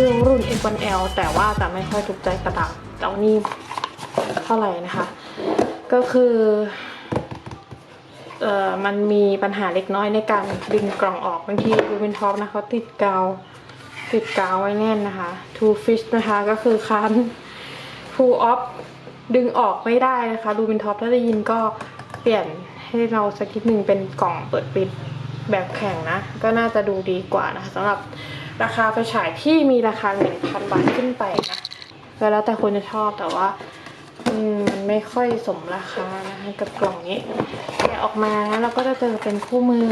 ชื่อรุ่น F1L แต่ว่าจะไม่ค่อยถูกใจกระดาษเจ้านี่เท่าไหร่นะคะ ก็คือเอ่อมันมีปัญหาเล็กน้อยในการดึงกล่องออกบางทีดูเป็นท็อปนะเขาติดกาวติดกาวไว้แน่นนะคะ Two Fish นะคะก็คือคัน Pull off ดึงออกไม่ได้นะคะดูเป็นท็อปถ้าได้ยินก็เปลี่ยนให้เราสักนิดหนึ่งเป็นกล่องเปิดปิดแบบแข็งนะ ก็น่าจะดูดีกว่านะคะสำหรับ ราคาไฟฉายที่มีราคา 1,000 บาทขึ้นไปนะก็แล้วแต่คนจะชอบแต่ว่ามมันไม่ค่อยสมราคานะคะกับกล่องนี้แกะออกมานะเราก็จะเจอเป็นคู่มือ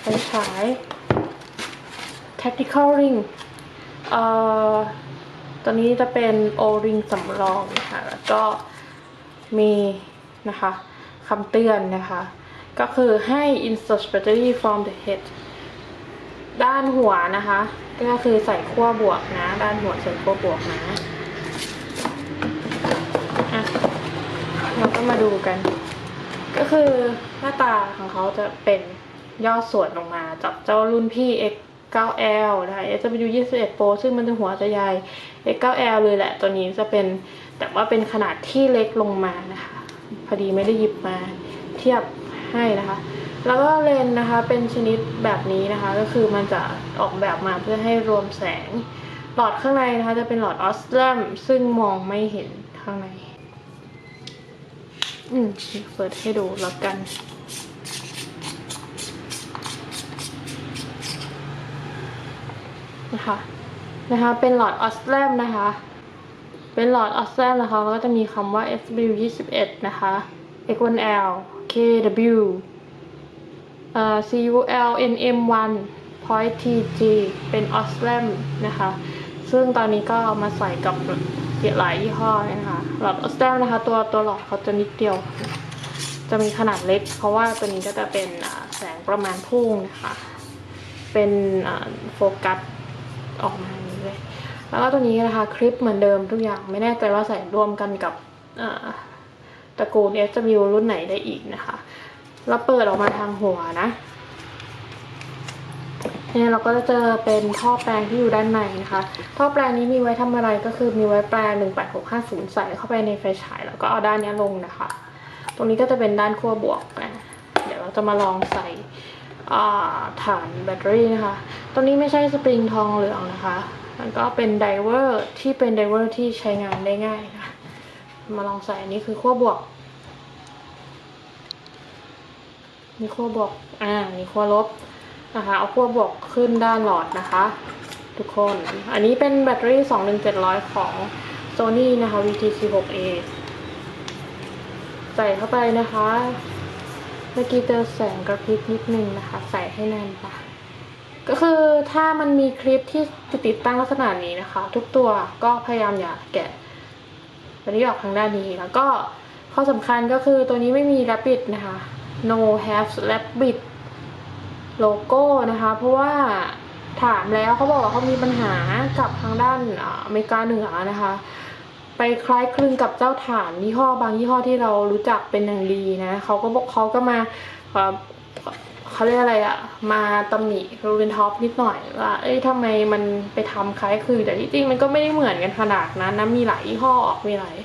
ไฟฉาย tactical ring เอ่อตัวนี้จะเป็น O-ring สำรองนะคะแล้วก็มีนะคะคำเตือนนะคะ ก็คือให้ insert battery from the head ด้านหัวนะคะ ก็คือใส่ขั้วบวกนะ ด้านหัวใส่ขั้วบวกนะอะเราก็มาดูกัน ก็คือหน้าตาของเขาจะเป็นย่อส่วนลงมาจากเจ้ารุ่นพี่ X 9L นะคะ SW 21 Pro ซึ่งมันจะหัวจะใหญ่ X 9L เลยแหละ ตัวนี้จะเป็นแต่ว่าเป็นขนาดที่เล็กลงมานะคะ พอดีไม่ได้หยิบมาเทียบให้นะคะ แล้วก็เลนนะคะเป็นชนิดแบบนี้นะคะ ก็คือมันจะออกแบบมาเพื่อให้รวมแสง หลอดข้างในนะคะจะเป็นหลอดออสแลมซึ่งมองไม่เห็นข้างใน อืมเปิดให้ดูแล้วกันนะคะนะคะเป็นหลอดออสแลมนะคะ เป็นหลอดออสแลมนะคะแล้วก็จะมีคำว่า SW21 นะคะ X1L KW CUL NM1 Point TG เป็นออสแลมนะคะ ซึ่งตอนนี้ก็มาใส่กับหลายยี่ห้อนะคะหลอดออสแลมนะคะ ตัวตัวหลอดเขาจะนิดเดียว จะมีขนาดเล็ก เพราะว่าตัวนี้ก็จะเป็นแสงประมาณพุ่งนะคะ เป็นโฟกัสออกมานี้เลย แล้วก็ตัวนี้นะคะคลิปเหมือนเดิมทุกอย่างไม่แน่ใจว่าใส่ร่วมกันกับตระกูล SW รุ่นไหนได้อีกนะคะ แล้วเปิดออกมาทางหัวนะเนี่ยเราก็จะเจอเป็นท่อแปลงที่อยู่ด้านในนะคะ ท่อแปลงนี้มีไว้ทำอะไรก็คือมีไว้แปลง18650 ใส่เข้าไปในไฟฉายแล้วก็เอาด้านนี้ลงนะคะ ตรงนี้ก็จะเป็นด้านขั้วบวกนะเดี๋ยวเราจะมาลองใส่ฐานแบตเตอรี่นะคะ ตัวนี้ไม่ใช่สปริงทองเหลืองนะคะ มันก็เป็นไดเวอร์ที่เป็นไดเวอร์ที่ใช้งานได้ง่ายค่ะ มาลองใส่อันนี้คือขั้วบวก นี่ขั้วบวก อ่านี่ขั้วลบนะคะ เอาขั้วบวกขึ้นด้านหลอดนะคะ ทุกคน อันนี้เป็นแบตเตอรี่ 21700 ของ Sony นะคะ VT16A ใส่เข้าไปนะคะ เมื่อกี้เจอแสงกระพริบนิดนึงนะคะ ใส่ให้แน่นปะก็คือถ้ามันมีคลิปที่ติดตั้งลักษณะนี้นะคะ ทุกตัวก็พยายามอย่าแกะตัวนี้ออกทางด้านนี้แล้วก็ข้อสำคัญก็คือตัวนี้ไม่มี Rabbit นะคะ no have Rabbit โลโก้นะคะ เพราะว่าถามแล้วเขาบอกว่าเขามีปัญหากับทางด้านอ่าอเมริกาเหนือนะคะ ไปคล้ายคลึงกับเจ้าฐานยี่ห้อบางยี่ห้อที่เรารู้จักเป็นอย่างดีนะเขาก็บอกเขาก็มา เขาเรียกอะไรอะมาตำหนิรูเบนท็อปนิดหน่อยว่า เอ้ยทำไมมันไปทำคล้ายคลึงแต่ที่จริงมันก็ไม่ได้เหมือนกันขนาดนั้นนะมีหลายยี่ห้อออกมีหลาย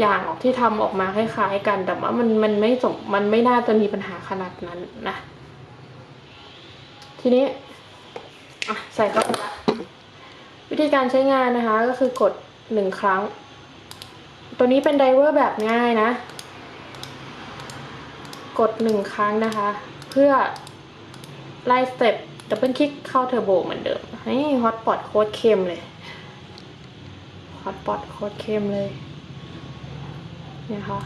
อย่างออกที่ทำออกมาคล้ายๆกัน แต่ว่ามันมันไม่สมมันไม่น่าจะมีปัญหาขนาดนั้นนะ ทีนี้อะใส่เข้าไปละวิธีการใช้งานนะคะ ก็คือกดหนึ่งครั้ง ตัวนี้เป็นไดเวอร์แบบง่ายนะ กดหนึ่งครั้งนะคะ เพื่อไล่สเต็ปดับเบิลคลิกเข้าเทอร์โบเหมือนเดิมนี่ฮอตพอตโคตรเข้มเลยฮอตพอตโคตรเข้มเลยเนี่ยค่ะ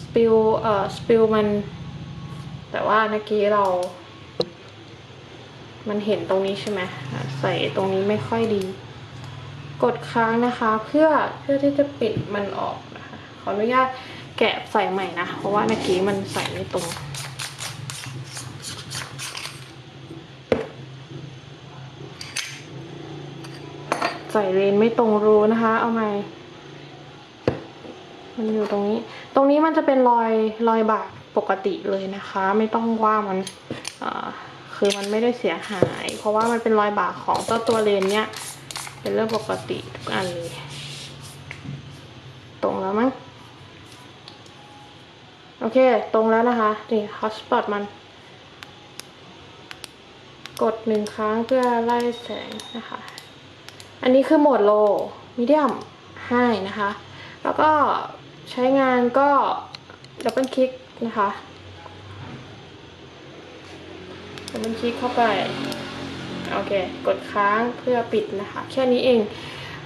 สปิลเอ่อสปิลมัน แต่ว่าเมื่อกี้เรา มันเห็นตรงนี้ใช่ไหมใส่ตรงนี้ไม่ค่อยดี กดค้างนะคะเพื่อเพื่อที่จะปิดมันออกนะคะขออนุญาตแกะใส่ใหม่นะ เพราะว่าเมื่อกี้มันใส่ไม่ตรง ใส่เลนไม่ตรงรูนะคะ เอาใหม่มันอยู่ตรงนี้ ตรงนี้มันจะเป็นรอยรอยบากปกติเลยนะคะ ไม่ต้องว่ามันคือมันไม่ได้เสียหาย เพราะว่ามันเป็นรอยบากของเจ้าตัวเลนเนี้ยเป็นเรื่องปกติทุกอันเลย ตรงแล้วมั้งโอเค ตรงแล้วนะคะ นี่ฮอตสปอตมัน กดหนึ่งครั้งเพื่อไล่แสงนะคะ อันนี้คือโหมดโลมีเดียมให้นะคะ แล้วก็ใช้งานก็ดับเบิลคลิกนะคะดับเบิลคลิกเข้าไป โอเค กดค้างเพื่อปิดนะคะ แค่นี้เอง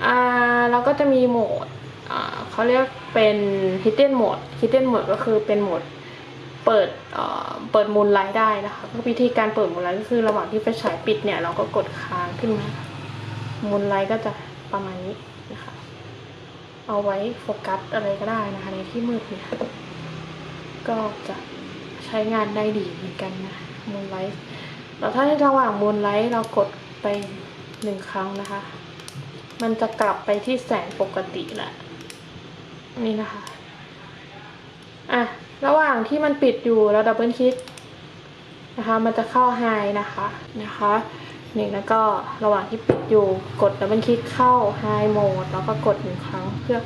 อ่าเราก็จะมีโหมดอ่าเขาเรียกเป็น hidden mode hidden mode ก็คือเป็นโหมดเปิดเปิดมูลไลท์ได้นะคะก็วิธีการเปิดมูลไลท์ก็คือระหว่างที่ไฟฉายปิดเนี่ย เราก็กดค้างขึ้นมา มูลไลท์ก็จะประมาณนี้นะคะ เอาไว้โฟกัสอะไรก็ได้นะคะ ในที่มืดเนี่ย ก็จะใช้งานได้ดีเหมือนกันนะมูลไลท์แล้วถ้าในระหว่างมูลไลท์เรากดไปหนึ่งครั้งนะคะ มันจะกลับไปที่แสงปกติแหละ นี่นะคะ อะ ระหว่างที่มันปิดอยู่แล้วดับเบิลคลิกนะคะ มันจะเข้าไฮนะคะ นะคะ นี่แล้วก็ระหว่างที่ปิดอยู่กดดับเบิลคลิกเข้าไฮโหมดแล้วก็กดหนึ่งครั้งเพื่อ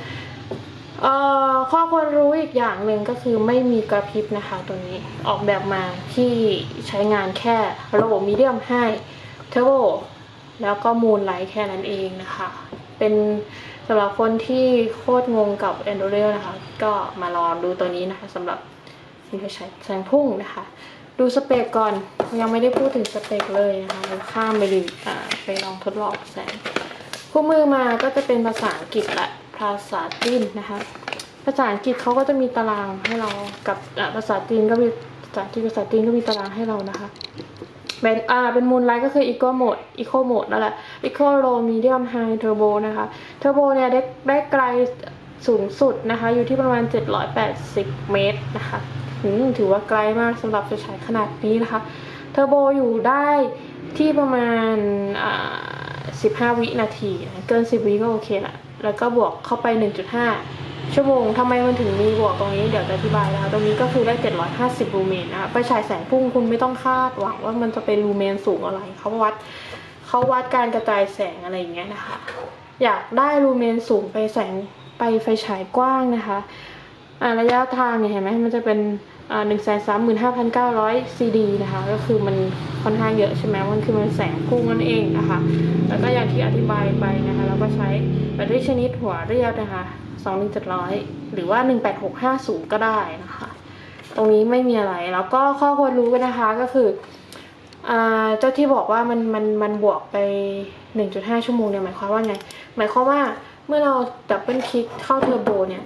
เอ่อข้อควรรู้อีกอย่างหนึ่งก็คือไม่มีกระพริบนะคะตัวนี้ออกแบบมาที่ใช้งานแค่โลมีเดียมไฮเทอร์โบแล้วก็มูลไลท์แค่นั้นเองนะคะ เป็นสำหรับคนที่โคตรงงกับ a n d r o i d นะคะ ก็มาลองดูตัวนี้นะคะสำหรับสิ่งที่ใช้แสงพุ่งนะคะ ดูสเปคก่อน ยังไม่ได้พูดถึงสเปคเลยนะคะเราข้ามไปดูอ่าไปลองทดลองแสงคู่มือมาก็จะเป็นภาษาอังกฤษและภาษาจีนนะคะ ภาษาอังกฤษเขาก็จะมีตารางให้เรากับภาษาจีนก็มีภาษาจีนภาษาจีนก็มีตารางให้เรานะคะเป็นอ่าเป็นมูลไลท์ก็คือ eco mode eco mode นั่นแหละ eco low medium high turbo นะคะ turbo เนี่ยได้ได้ไกลสูงสุดนะคะ อยู่ที่ประมาณ 780 เมตรนะคะ อืมถือว่าไกลมากสำหรับไฟฉายขนาดนี้นะคะเทอร์โบอยู่ได้ที่ประมาณ15 วินาทีนะเกิน 10 วิก็โอเคละแล้วก็บวกเข้าไป 1.5 ชั่วโมงทำไมมันถึงมีบวกตรงนี้เดี๋ยวจะอธิบายนะคะ ตรงนี้ก็คือได้ 750 ลูเมนนะคะไปฉายแสงพุ่งคุณไม่ต้องคาดหวังว่ามันจะเป็นลูเมนสูงอะไร เขาวัดเขาวัดการกระจายแสงอะไรอย่างเงี้ยนะคะ อยากได้ลูเมนสูงไปแสงไปไฟฉายกว้างนะคะ ระยะทางเนี่ยเห็นไหมมันจะเป็นอ่าหนึ่งแสนสามหมื่นห้าพันเก้าร้อยซีดีนะคะ ก็คือมันค่อนข้างเยอะใช่ไหมมันคือมันแสงพุ่งนั่นเองนะคะ แล้วก็อย่างที่อธิบายไปนะคะ เราก็ใช้แบตเตอรี่ชนิดหัวเรียวนะคะสองหนึ่งเจ็ดร้อยหรือว่าหนึ่งแปดหกห้าศูนย์ก็ได้นะคะ ตรงนี้ไม่มีอะไร แล้วก็ข้อควรรู้กันนะคะก็คืออ่าเจ้าที่บอกว่ามันมันมันบวกไป 1.5 ชั่วโมงเนี่ยหมายความว่าไง หมายความว่าเมื่อเราดับเบิลคลิกเข้าเทอร์โบเนี่ย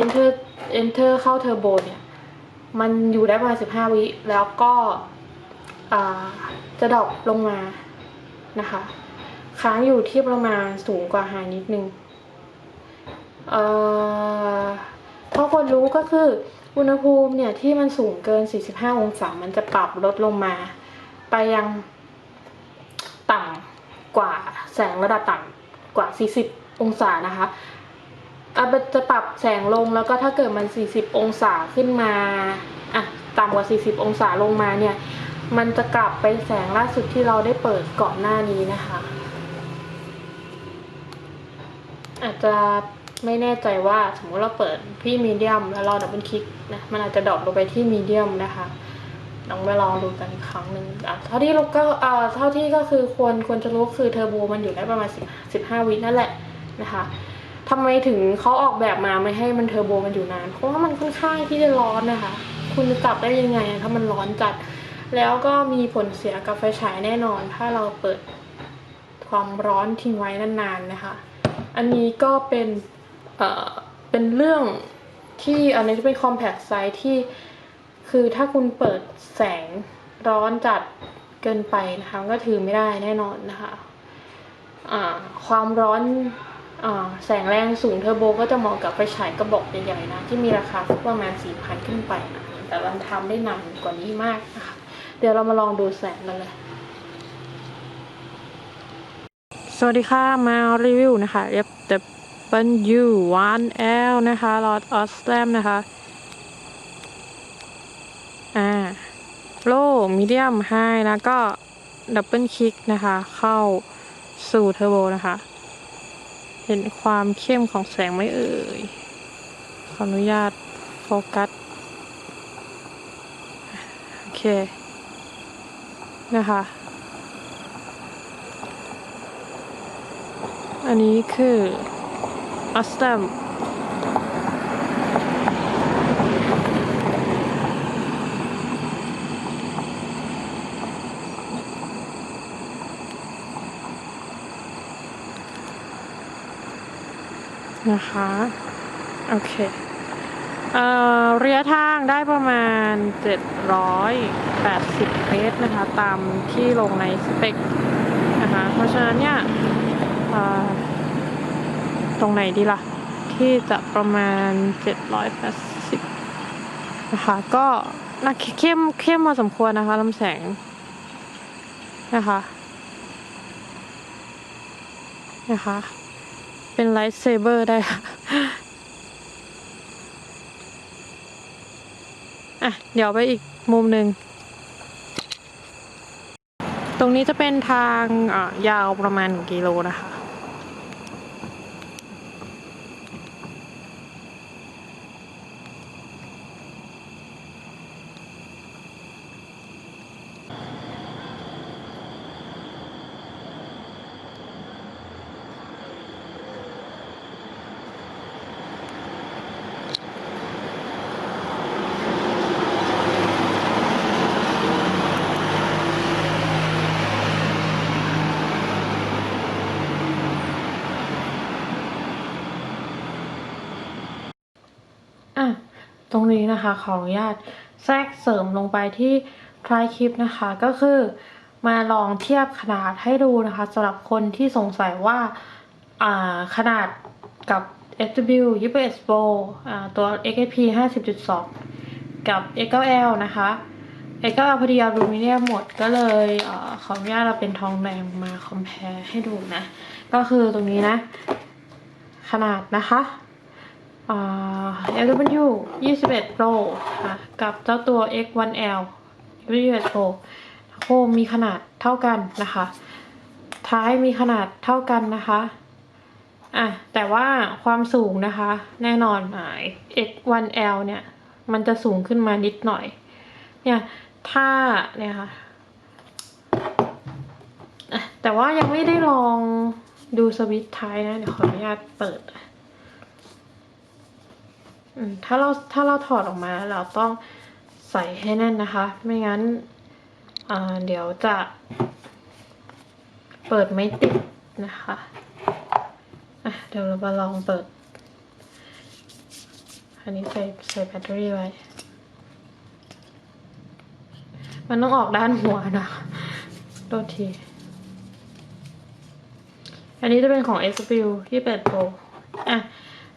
enter enter เข้าเทอร์โบเนี่ย มันอยู่ได้ประมาณ15 วิแล้วก็จะดรอปลงมานะคะ ค้างอยู่ที่ประมาณสูงกว่าไฮนิดนึงเอ่อข้อควรรู้ก็คืออุณหภูมิเนี่ยที่มันสูงเกิน 45 องศา มันจะปรับลดลงมา ไปยังต่ำกว่าแสงระดับต่ำกว่า 40 องศานะคะ อะจะปรับแสงลงแล้วก็ถ้าเกิดมัน 40 องศาขึ้นมาอะต่ำกว่า 40 องศาลงมาเนี่ย มันจะกลับไปแสงล่าสุดที่เราได้เปิดก่อนหน้านี้นะคะ อาจจะไม่แน่ใจว่าสมมติเราเปิดที่มีเดียมแล้วเราดับเบิลคลิกนะมันอาจจะดรอปลงไปที่มีเดียมนะคะลองไปลองดูกันอีกครั้งหนึ่งอะเท่าที่เราก็เอ่าเท่าที่ก็คือควรควรจะรู้คือเทอร์โบมันอยู่ได้ประมาณสิบสิบห้าวินั่นแหละนะคะ ทำไมถึงเขาออกแบบมาไม่ให้มันเทอร์โบมันอยู่นาน เพราะว่ามันค่อนข้างที่จะร้อนนะคะ คุณจะจับได้ยังไงถ้ามันร้อนจัด แล้วก็มีผลเสียกับไฟฉายแน่นอน ถ้าเราเปิดความร้อนทิ้งไว้นานๆนะคะ อันนี้ก็เป็นเอ่อเป็นเรื่องที่อันนี้จะเป็น compact size ที่คือถ้าคุณเปิดแสงร้อนจัดเกินไปนะคะก็ถือไม่ได้แน่นอนนะคะอ่าความร้อน แสงแรงสูงเทอร์โบก็จะเหมาะกับไฟฉายกระบอกใหญ่ๆนะ ที่มีราคาประมาณ 4,000 ขึ้นไปนะแต่มันทำได้นานกว่านี้มากนะคะเดี๋ยวเรามาลองดูแสงกันเลย สวัสดีค่ะ มารีวิวนะคะ F W 1 L นะคะลอดออสแลมนะคะ อ่าโลมีเดียมไฮแล้วก็ดับเบิลคลิกนะคะ เข้าสู่เทอร์โบนะคะ เห็นความเข้มของแสงไหมเอ่ย ขออนุญาตโฟกัส โอเค นะคะ อันนี้คืออัสตัม นะคะ โอเค เอ่อระยะทางได้ประมาณ 780 เมตรนะคะ ตามที่ลงในสเปคนะคะ เพราะฉะนั้นเนี่ยตรงไหนดีล่ะ ที่จะประมาณ 780 นะคะ ก็น่าเข้มเข้มพอสมควรนะคะลำแสงนะคะนะคะ เป็นไลท์เซเบอร์ได้ค่ะอะ เดี๋ยวไปอีกมุมหนึ่ง ตรงนี้จะเป็นทางอ่ายาวประมาณกิโลนะคะ อะตรงนี้นะคะขออนุญาตแทรกเสริมลงไปที่ท้ายคลิปนะคะ ก็คือมาลองเทียบขนาดให้ดูนะคะสำหรับคนที่สงสัยว่าาขนาดกับ SW 21 Pro อ่าตัว XP 50.2 กับ X9L นะคะ X9L พอดีอลูมิเนียมหมดก็เลยเอขออนุญาตเราเป็นทองแดงมาคอมเพลให้ดูนะ ก็คือตรงนี้นะ ขนาดนะคะ LW 21 Pro ค่ะกับเจ้าตัว X1L 21 Pro โคมมีขนาดเท่ากันนะคะ ท้ายมีขนาดเท่ากันนะคะอะแต่ว่าความสูงนะคะ แน่นอนอ่า X1L เนี่ย มันจะสูงขึ้นมานิดหน่อย เนี่ยถ้าเนี่ยค่ะแต่ว่ายังไม่ได้ลองดูสวิตช์ท้ายนะ เดี๋ยวขออนุญาตเปิด ถ้าเราถ้าเราถอดออกมาเราต้องใส่ให้แน่นนะคะ ไม่งั้นเดี๋ยวจะ เปิดไม่ติดนะคะะเดี๋ยวเรามาลองเปิด อันนี้ใส่ใส่แบตเตอรี่ไว้ มันต้องออกด้านหัวนะโทษที อันนี้จะเป็นของ XW ที่เป็ดโปรอะ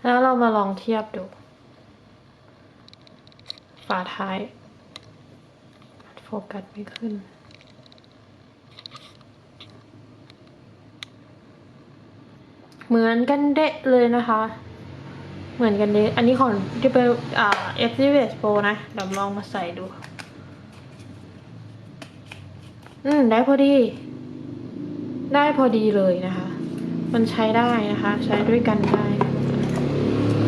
แล้วเรามาลองเทียบดูาท้ายโฟกัสไม่ขึ้น เหมือนกันเดะเลยนะคะ เหมือนกันเดะอันนี้ของที่เป็นอ่า F C V S Pro นะเดี๋ยวลองมาใส่ดู อืม ได้พอดี ได้พอดีเลยนะคะ มันใช้ได้นะคะ ใช้ด้วยกันได้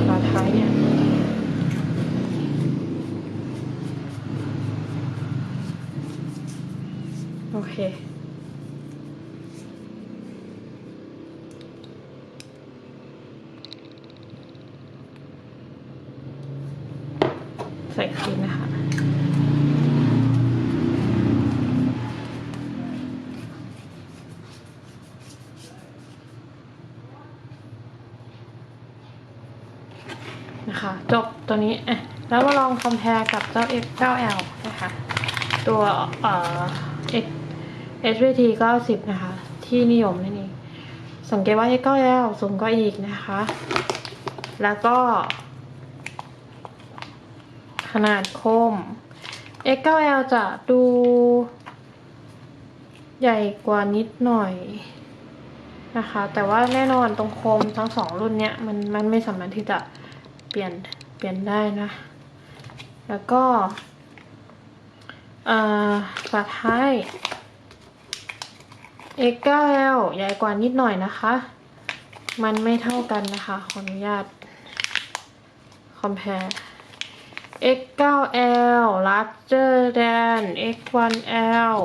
ฝาท้ายเนี่ย โอ เคใส่ครีมนะคะ นะคะ จบตัวนี้อะแล้วมาลองคอม p พ r e กับเจ้า X9L นะคะ ตัวเอ่อ X HVT 90นะคะ ที่นิยมนั่นเองสังเกตว่า X9L สูงกว่าอีกนะคะ แล้วก็ ขนาดโคม X9L จะดูใหญ่กว่านิดหน่อยนะคะ แต่ว่าแน่นอนตรงโคมทั้งสองรุ่นเนี้ยมันมันไม่สามารถที่จะเปลี่ยนเปลี่ยนได้นะ แล้วก็อ่าฝาท้าย X9L ใหญ่กว่านิดหน่อยนะคะ มันไม่เท่ากันนะคะ ขออนุญาต compare x 9 l larger than x 1 l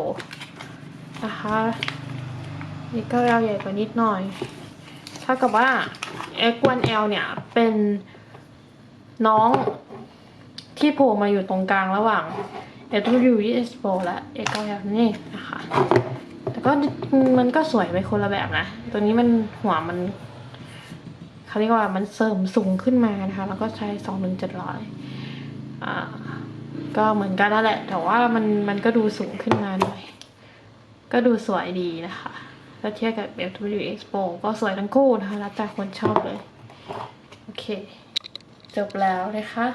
นะคะ x 9 l ใหญ่กว่านิดหน่อยเท่ากับว่า x 1 l เนี่ย เป็นน้องที่โผล่มาอยู่ตรงกลางระหว่าง w s 4และ x 9 l นี่นะคะ ก็มันก็สวยไปคนละแบบนะ ตัวนี้มันหัวมันเขาเรียกว่ามันเสริมสูงขึ้นมานะคะ แล้วก็ใช้สองหนึ่งเจ็ดร้อยอ่าก็เหมือนกันนั่นแหละ แต่ว่ามันมันก็ดูสูงขึ้นมาหน่อย ก็ดูสวยดีนะคะแล้วเทียบกับ FW Expo ก็สวยทั้งคู่นะคะแล้วแต่คนชอบเลย โอเค จบแล้วนะคะ